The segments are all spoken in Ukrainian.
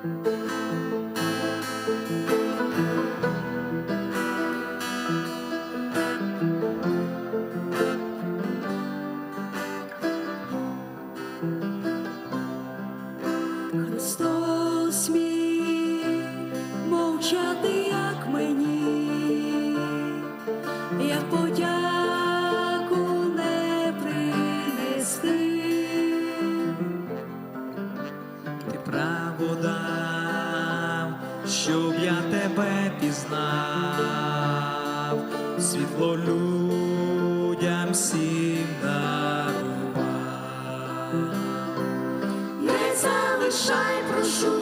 Христос мій, мовчати, як мені, як щоб я тебе пізнав, світло людям всім дарував. Не залишай, прошу,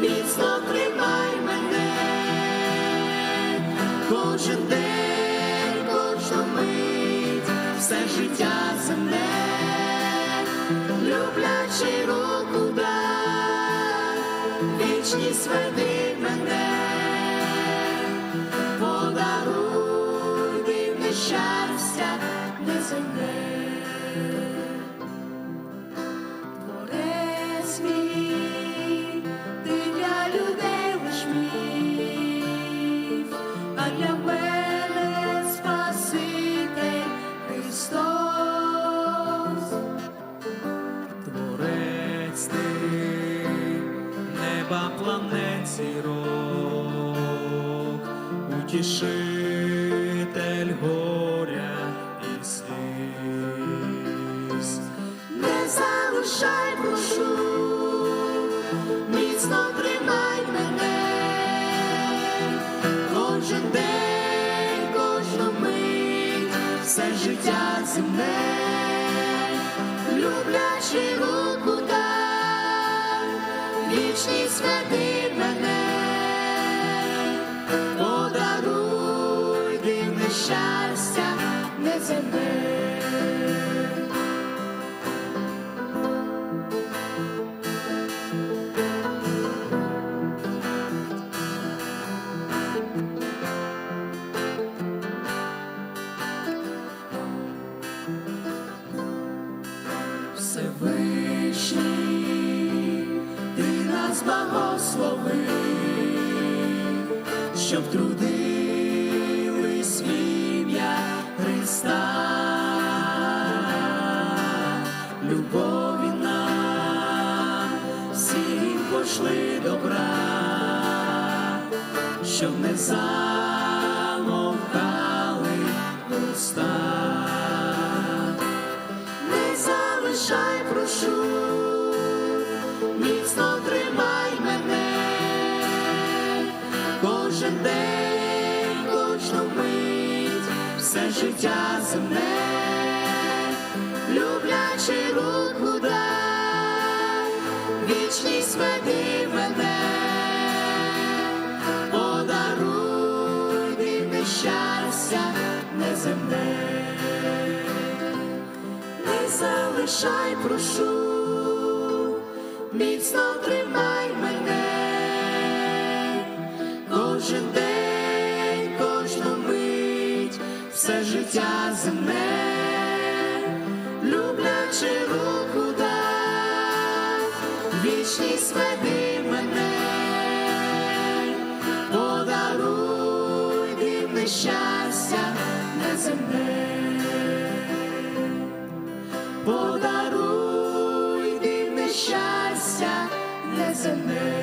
міцно тримай мене, кожен день, кожну мить, все життя земне, люблячи руку дай, вічність веди мене, подаруй дивне щастя неземне. Неба планет зірок, утішитель горя і сліз. Не залишай, прошу, міцно тримай мене, кожен день, кожну мить, все життя земне, люблячи Всевишній, ти нас благослови, щоб трудились в ім'я Христа, любові нам всім пошли добра, щоб не замовкали кожен день, кожну мить, все життя земне, люблячи руку дай, вічність веди мене, подаруй дивне щастя неземне. Не залишай, прошу, міцно тримай все життя земне, люблячи руку дай, вічність веди мене, подаруй дивне щастя неземне. Подаруй дивне щастя неземне.